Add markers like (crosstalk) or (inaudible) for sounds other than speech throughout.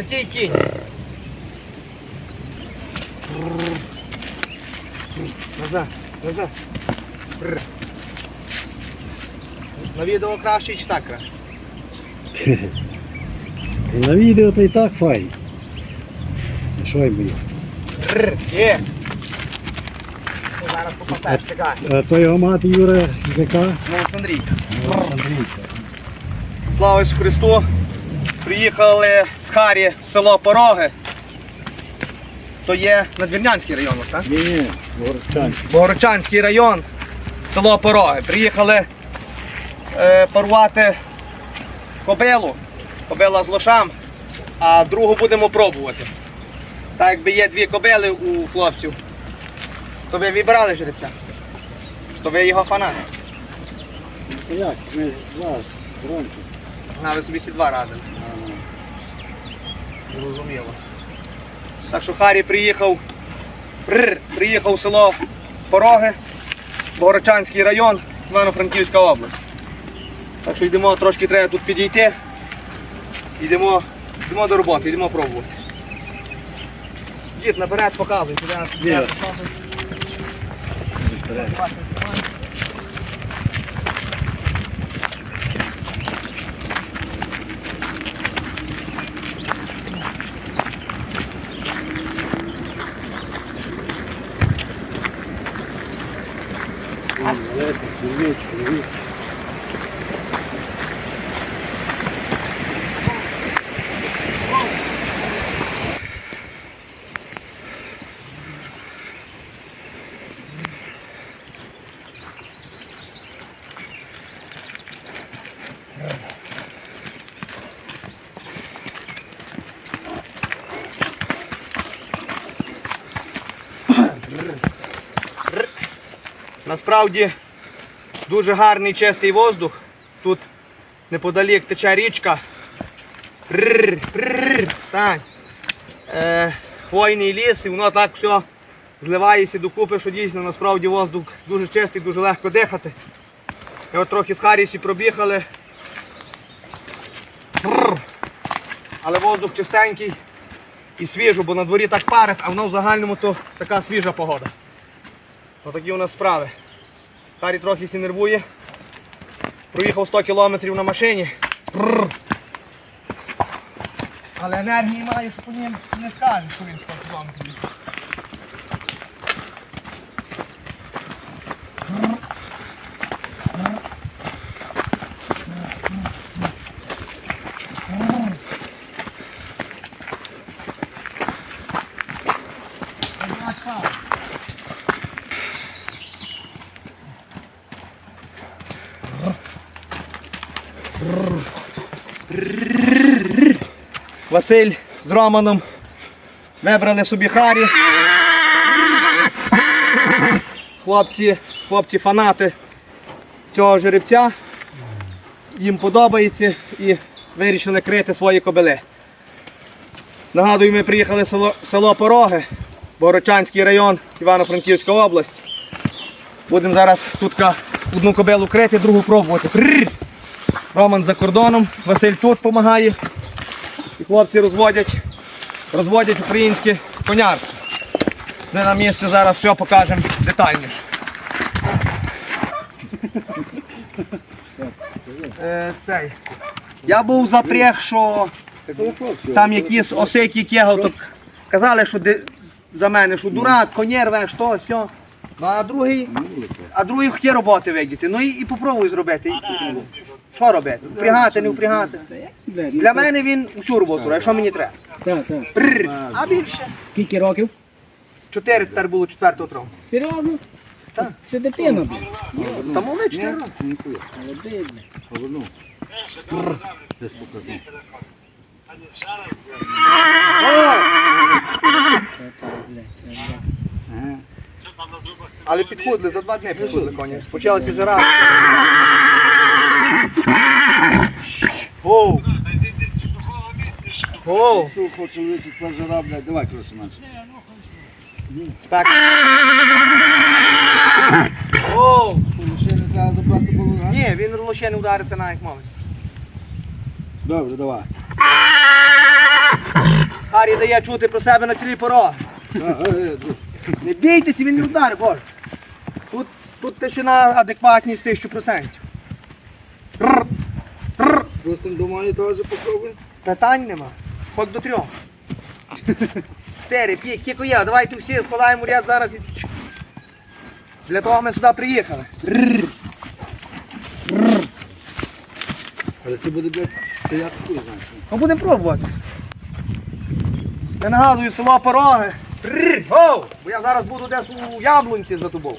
Отакий кінь. Назад, назад. На відео краще чи так краще? (laughs) На відео то і так файно. А Що й мені? Є. Ну, Зараз попасеш, чекай. А то його мати Юра яка? Ну, Андрій. Андрійка. Слава Ісусу Христу! Приїхали з Харі в село Пороги. То є Надвірнянський район, так? Ні, ні, Городчан. Богородчанський район, село Пороги. Приїхали е, порвати кобилу, кобила з лошам, а другу будемо пробувати. Так якби є дві кобили у хлопців, то ви вибирали жеребця, то ви його фанат. Як? Ми громко. А ви собі всі два рази. Зрозуміло. Так що Харі приїхав, приїхав в село Пороги, Богородчанський район, Івано-Франківська область. Так що йдемо, трошки треба тут підійти. Йдемо, йдемо до роботи, йдемо пробувати. Дід, наперед показуй, сюди. Насправді дуже гарний чистий воздух. Тут неподалік тече річка. Стань. Е, хвойний ліс, і воно так все зливається докупи, що дійсно насправді воздух дуже чистий, дуже легко дихати. І от трохи з Харісі пробігали. Але воздух чистенький і свіжо, бо на дворі так парить, а воно в загальному то така свіжа погода. Отакі у нас справи. Харі трохи сі нервує. Проїхав 100 кілометрів на машині. Прррр. Але енергії має, що по ним не скажеш, що він 100 кілометрів. Василь з Романом вибрали собі Харі. Хлопці, хлопці фанати цього жеребця. Їм подобається і вирішили крити свої кобили. Нагадую, ми приїхали в село, село Пороги, Борочанський район, Івано-Франківська область. Будемо зараз тут одну кобилу крити, другу пробувати. Роман за кордоном, Василь тут допомагає. І хлопці розводять, розводять українське конярство. Ми на місці зараз все покажемо детальніше. Е, цей. Я був запряг, що там якісь осики кегал, то казали, що за мене, що дурак, конєр веш, то, все. Ну, а другий, а другий хотів роботи видіти. Ну і, і попробуй зробити. Що робити? Впрягати, не впрягати. Для мене він усю роботу, робить, якщо мені треба. Так, так. Прррр. А більше? Скільки років? Чотири тепер було четвертого травм. Серйозно? Так. Це дитина, блін. Та моли чотири роки. Молодий, блін. Поверну. Це сука. Це так, блядь, це блядь. Але підходили, за два дні підходили коні. Почалася вже раз. Оу. Оу. Що хочу висити пожара, блядь, давай красиманці. Так. Оу. Ще не треба добрати було, а? Ні, він лише не удариться на як мовить. Добре, давай. Харі дає чути про себе на цілій пороги. Не бійтеся, він не вдарить, боже. Тут, тут тишина адекватність 1000%. Рр. Просто домой теж попробуй. Питань нема. Хоч до трьох. Чотири, п'ять, кіко є, давайте всі складаємо ряд зараз. і- Для того ми сюди приїхали. Але це буде, блядь, стояти хуй знаєш. Ну будемо пробувати. Я нагадую, село Пороги. Гоу! Бо я зараз буду десь у яблунці за тобою.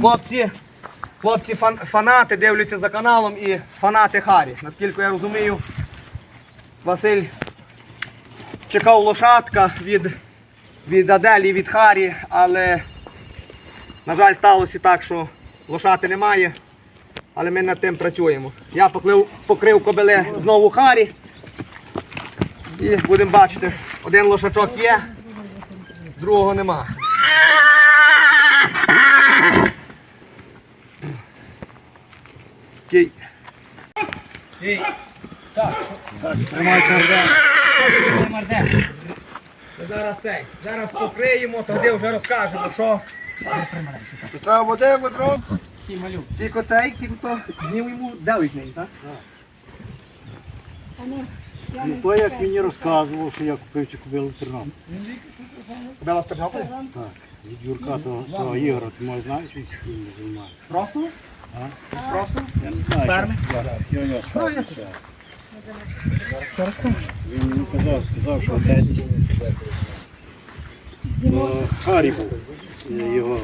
Хлопці, хлопці фан, фанати дивляться за каналом і фанати Харі. Наскільки я розумію, Василь чекав лошадка від, від Аделі, від Харі, але, на жаль, сталося так, що лошати немає. Але ми над тим працюємо. Я поклив, покрив кобили знову Харі. І будемо бачити, один лошачок є, другого нема. Кій. Кій. Тримай морде. Зараз цей. Зараз покриємо, тоді вже розкажемо, що. Треба води, ведро. Такий малюк. Тільки цей, тільки то днів йому 9 днів, так? Ну, то як мені розказував, що я купив цю купив Тернопіль. Кобила з Тернополя? Так, від Юрка того, того Ігора, ти може знаєш, він займає. Просто? Просто? Я не знаю. Що- у нього Ну, спав. я- Він мені казав, сказав, що отець Харі був, його.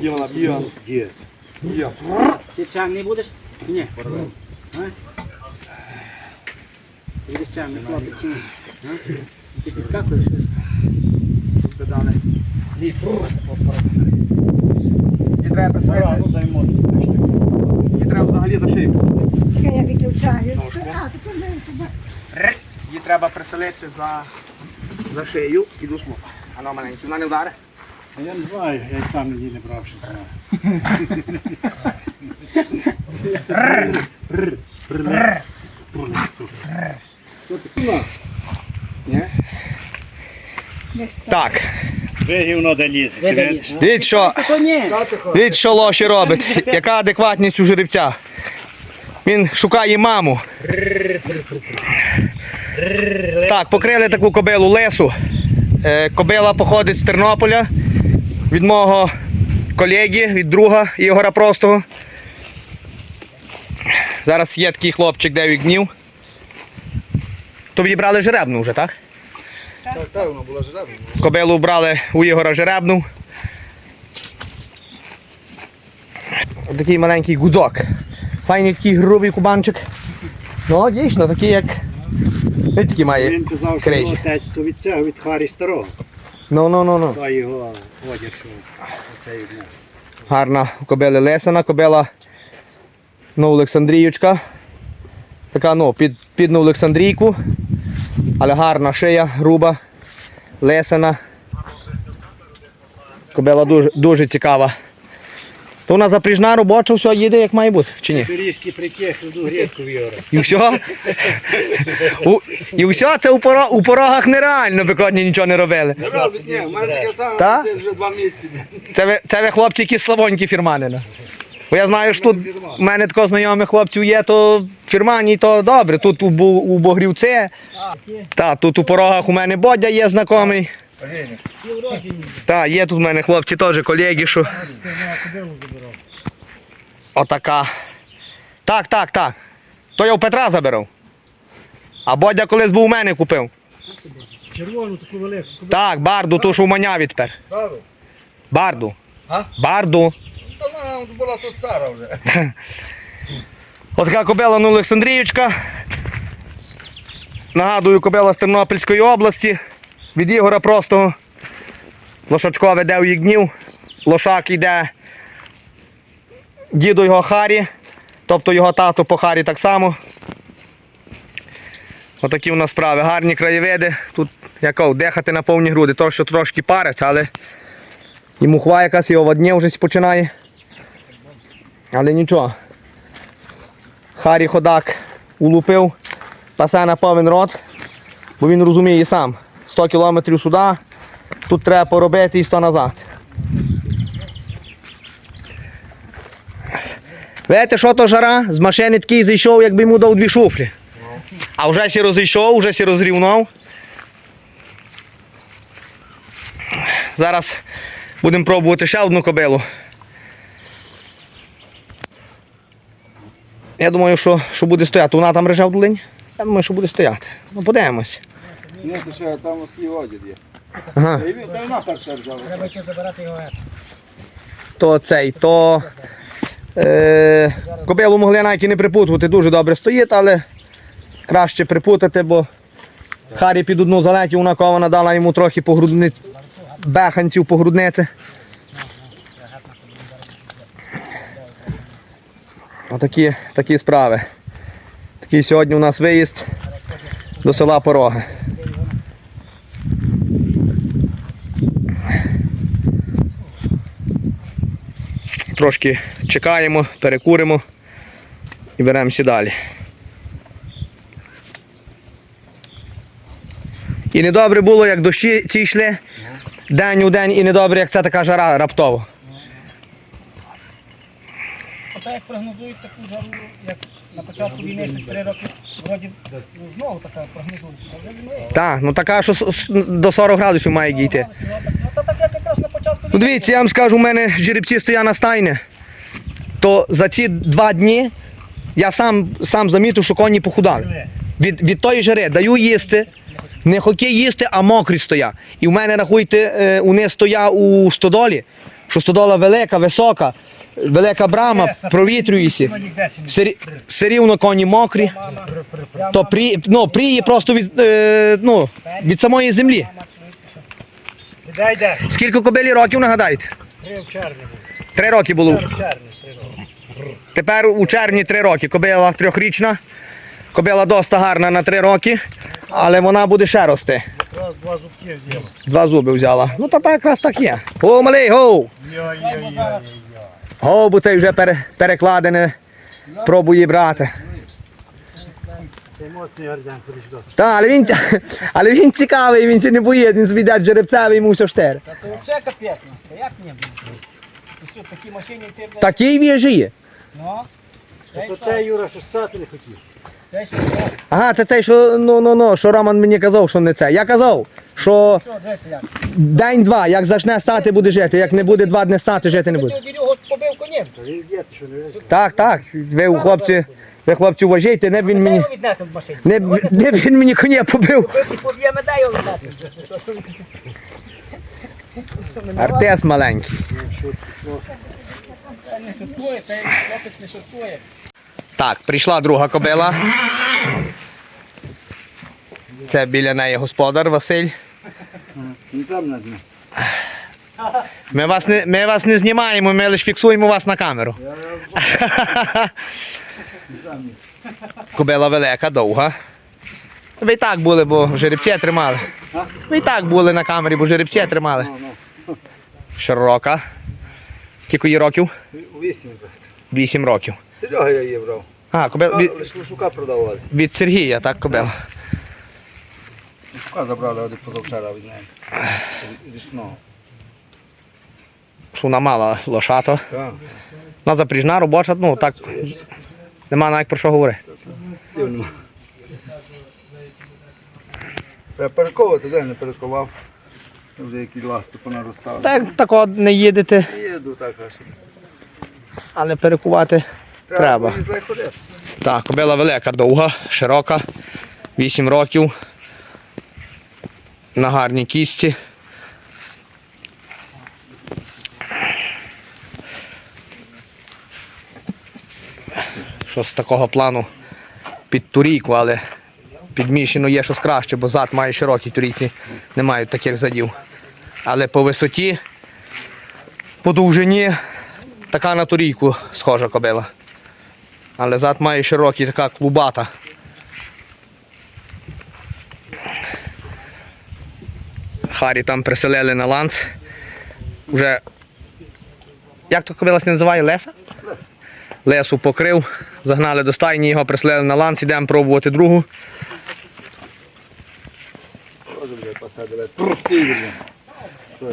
Біла, біла. Дід. Біла. Ти чемний будеш? Ні? Ти будеш чемний, хлопець, чи ні? Ти підскакуєш? Додали. Літ. І треба писати. Ну. Її треба взагалі за. Чекай, я виключаю. А, куди туди? Її треба приселити за, за шию і до слуха. Вона маленька, вона не вдаре. А я не знаю, я й сам її не брав, що. Так, Ви гівно дивіться, що, дивіться, що лоші робить. Яка адекватність у жеребця. Він шукає маму. Так, покрили таку кобилу лесу. Е, Кобила походить з Тернополя від мого колеги, від друга Ігора Простого. Зараз є такий хлопчик 9 днів. То відібрали жеребну вже, так? Так, так, воно було жеребно. Кобилу брали у Ігора жеребну. Такий маленький гудзок. Файний такий грубий кубанчик. Ну, дійсно, такий як. Має. Він казав, що його отець то від цього, від Харі старого. Ну, ну, ну, ну. Та його одяг, що оцей ну, Гарна у кобили Лесина, кобила ну, Олександріючка. Така, ну, під, під ну, Олександрійку. Але гарна шия, груба, лесена. Кобила дуже, дуже цікава. То вона запріжна робоча, все їде як має бути, чи ні? Пирізький приких, кладу грідку в Ігора. І все? У, і все це у, поро, у порогах нереально, би коні нічого не робили. Ні, в мене таке саме, Та? це вже два місяці. Це ви, це ви хлопці, які слабонькі фірманина. Бо я знаю, що тут в мене тако знайомих хлопців є, то в фірмані, то добре. Тут у, Бу- у Богрівце, та, тут у порогах у мене Бодя є знайомий. Та, є тут в мене хлопці теж колеги, що. Отака. Так, так, так. То я у Петра забирав. А Бодя колись був у мене купив. Червону таку велику. Так, барду, ту, що в маняві тепер. Барду. А? Барду. Вона була тут Сара вже. Отака кобила ну, Олександріючка. Нагадую, кобила з Тернопільської області. Від Ігора просто лошачко веде у Ігнів. Лошак йде діду його Харі, тобто його тато по Харі так само. Отакі у нас справи. Гарні краєвиди. Тут яко, дихати на повні груди, то що трошки парить, але і мухва якась його в дні вже починає. Але нічого. Харі ходак улупив, пасе на повен рот, бо він розуміє сам. 100 кілометрів сюди, тут треба поробити і 100 назад. Видите, що то жара? З машини такий зайшов, якби йому дав дві шуфлі. А вже сі розійшов, вже сі розрівнав. Зараз будемо пробувати ще одну кобилу. Я думаю, що, що буде стояти. Вона там реже в долині. Я думаю, що буде стояти. Ну, подивимось. Ні, то що там свій одяг є. Ага. Та вона перша взяла. Треба йти забирати його. То цей, то. Е, кобилу могли навіть і не припутувати, дуже добре стоїть, але краще припутати, бо Харі під одну залетів, вона кована дала йому трохи по грудни... беханців по грудниці. Отакі такі справи. Такий сьогодні у нас виїзд до села Пороги. Трошки чекаємо, перекуримо і беремося далі. І недобре було, як дощі ці йшли день у день, і недобре, як це така жара раптово. Оце як прогнозують таку жару, як на початку війни, ще три роки, вроді, ну, знову така війни. Так, ну така, що с- с- до 40 градусів має дійти. Ну, так- Ну, то так як якраз на початку Ну дивіться, я вам скажу, у мене жеребці стоять на стайні, то за ці два дні я сам, сам замітив, що коні похудали. Від, від тої жари даю їсти, не хоті їсти, а мокрі стоять. І в мене, рахуйте, е, вони стоять у стодолі, що стодола велика, висока, велика брама, провітрюється. Все, все рівно коні мокрі, то прі, ну, пріє просто від, е, ну, від самої землі. Скільки кобилі років нагадаєте? Три в червні. Три роки було. Тепер у червні три роки. Кобила трьохрічна. Кобила доста гарна на три роки, але вона буде ще рости. Якраз два зубки з'їли. Два зуби взяла. Ну та якраз так є. О, малий, гоу! Бо цей вже пере, перекладене. Пробує брати. Це. Та, але він, але він цікавий, він се не боїться, він собі йде жеребцевий, йому все штире. Та то взагалі капець, ну. Та як? Ти що, такі машині ти, блядь? Такий віжіє. Ну. То це Юра, що ссати не хотів. Це що, Ага, це цей, що ну ну ну, що Роман мені казав, що не це. Я казав, що день-два, як зачне стати, буде жити. Як не буде два дні стати, жити не буде. Так, так. Ви хлопці, ви хлопці уважайте, не б він мені. віднесемо в машині. Не, б- не б він мені коня побив. Поб'ємо, дай віднесемо. Артес маленький. Та не шуткує, цей хлопець не шуткує. Так, прийшла друга кобила. Це біля неї господар Василь. Не там на дне. Ми вас не, ми вас не знімаємо, ми лише фіксуємо вас на камеру. (laughs) Кобила велика, довга. Ви і так були, бо жеребці тримали. Ви і так були на камері, бо жеребці тримали. Широка. Скільки їй років? Вісім. Вісім років. Серега я її брав. А, кобила від, Лише продавали. від Сергія, так, кобила. Лушука забрали, позавчора від неї. Річного. Що вона мала лошата. Вона запріжна, робоча, ну так. Нема навіть про що говорити. Треба перековувати, де не перекував. Вже які ласти понаростали. Так, тако не їдете, Їду так аж. але перекувати треба. ходити. Так, кобила велика, довга, широка, 8 років. На гарній кісті. Що з такого плану під турійку, але підміщено є щось краще, бо зад має широкі турійці, не мають таких задів. Але по висоті, по довжині, така на турійку схожа кобила. Але зад має широкий, така клубата. Харі там приселили на ланц. Уже. Як то кобила се називає? Леса? Лесу покрив. Загнали до стайні, його прислали на ланц, ідемо пробувати другу. Що?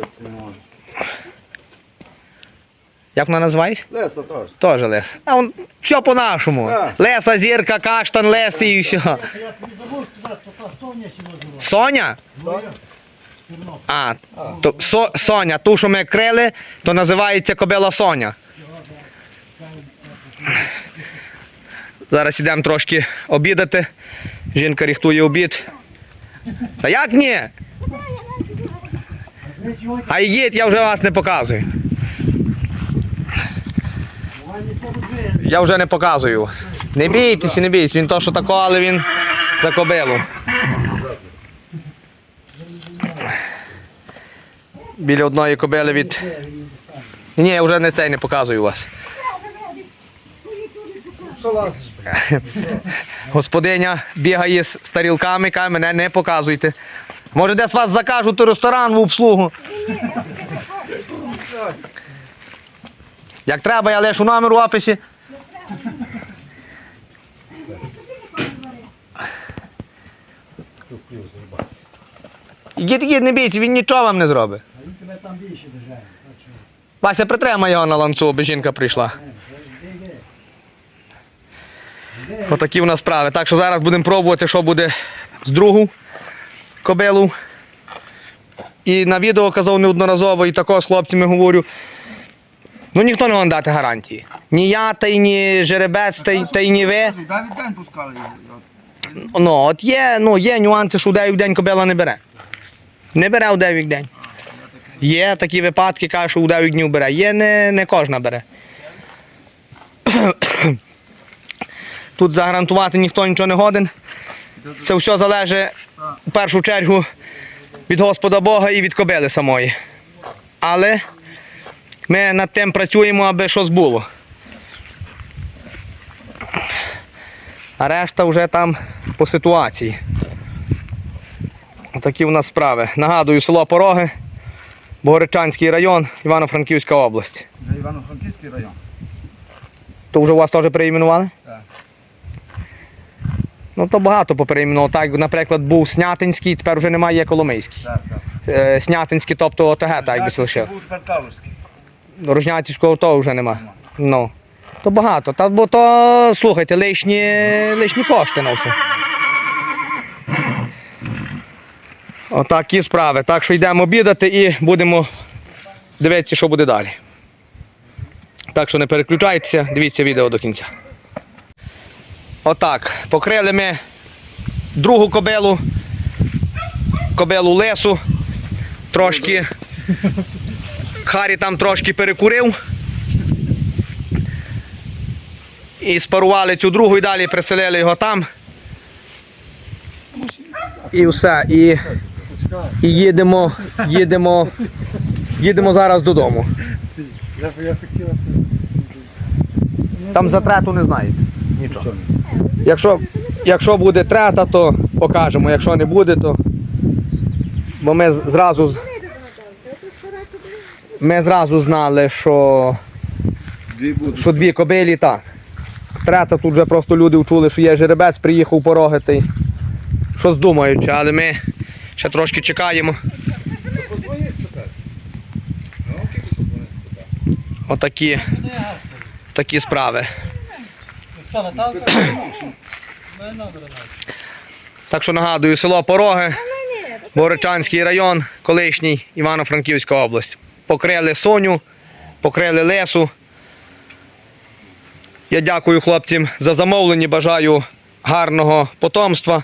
Як вона називається? Леса теж. Теж лес. А он все по-нашому. Леса, зірка, каштан, лес і все. Соня? А, то, со, Соня, ту, що ми крили, то називається кобила Соня. Зараз йдемо трошки обідати. Жінка ріхтує обід. Та як ні? А йдіть, я вже вас не показую. Я вже не показую. Не бійтеся, не бійтеся. Він то, що тако, але він за кобилу. Біля одної кобили від. Ні, я вже не цей не показую вас. (laughs) Господиня бігає з тарілками, каже, мене не показуйте. Може, десь вас закажуть у ресторан в обслугу. Як треба, я лишу номер у описі. Ідіть, ідіть, не бійся, він нічого вам не зробить. Вася, притримай його на ланцу, аби жінка прийшла. Отакі в нас справи. Так що зараз будемо пробувати, що буде з другу кобилу. І на відео казав неодноразово, і також з хлопцями говорю. Ну ніхто не може дати гарантії. Ні я, та й ні жеребець, та й, та й ні ви. Від день пускали. Ну, от є, ну, є нюанси, що у 9 день кобила не бере. Не бере у 9 день. Є такі випадки, каже, що у 9 днів бере. Є не, не кожна бере. Тут загарантувати ніхто нічого не годен. Це все залежить в першу чергу від Господа Бога і від кобили самої. Але ми над тим працюємо, аби щось було. А решта вже там по ситуації. Такі в нас справи. Нагадую, село Пороги, Богородчанський район, Івано-Франківська область. Івано-Франківський район. То вже у вас теж переіменували? Так. Ну то багато попереіменували. Так, наприклад, був Снятинський, тепер вже немає, є Коломийський. Так, так. Е, Снятинський, тобто ОТГ, так якби лишив. Рожнятівського того вже нема. Ну. То багато. Та, бо то, слухайте, лишні, лишні кошти на все. Отакі справи. Так що йдемо обідати і будемо дивитися, що буде далі. Так що не переключайтеся, дивіться відео до кінця. Отак. Покрили ми другу кобилу, кобилу лесу. Трошки Харі там трошки перекурив. І спарували цю другу і далі приселили його там. І все. І, і їдемо, їдемо, їдемо зараз додому. Там за трету не знаєте. Нічого. Якщо, якщо буде трета, то покажемо. Якщо не буде, то. Бо ми зразу. Ми зразу знали, що, Дві що дві кобилі так. Трета тут вже просто люди вчули, що є жеребець, приїхав порогити. Щось думаючи, але ми ще трошки чекаємо. Отакі, такі справи. Так що нагадую, село Пороги, Боричанський район, колишній Івано-Франківська область. Покрили Соню, покрили лесу. Я дякую хлопцям за замовлення, бажаю гарного потомства.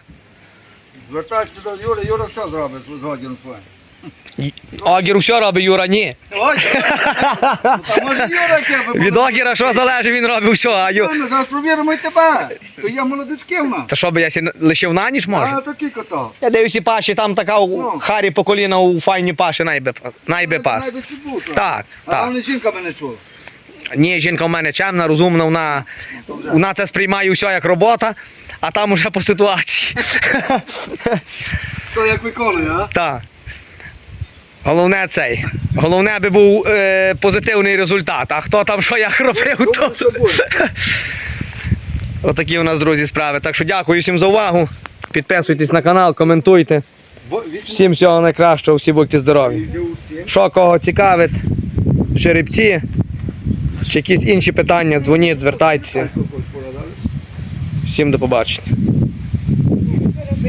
Звертайтеся до Юри, Юра все зробить згоден з вами. Огір все робить, Юра, ні. Та може Юра яке (laughs) Від Огіра що залежить, він робить все. А Ю... Зараз провіримо і тебе. То є молодички в нас. Та що би я сі лишив на ніч може? А. Я дивлюся паші, там така у Ну. харі по коліна у файні паші найби, найби пас. Найби сібу, то. Так, А так. там не жінка мене чула. Ні, жінка в мене чемна, розумна, вона, вона це сприймає все як робота, а там уже по ситуації. (laughs) То як виконує, а? Так. Головне цей. Головне би був е, позитивний результат. А хто там що як (laughs) робив, то. (laughs) Отакі у нас, друзі, справи. Так що дякую всім за увагу. Підписуйтесь на канал, коментуйте. Всім всього найкращого, всі будьте здорові. Що кого цікавить, жеребці, чи якісь інші питання, дзвоніть, звертайтеся. Всім до побачення.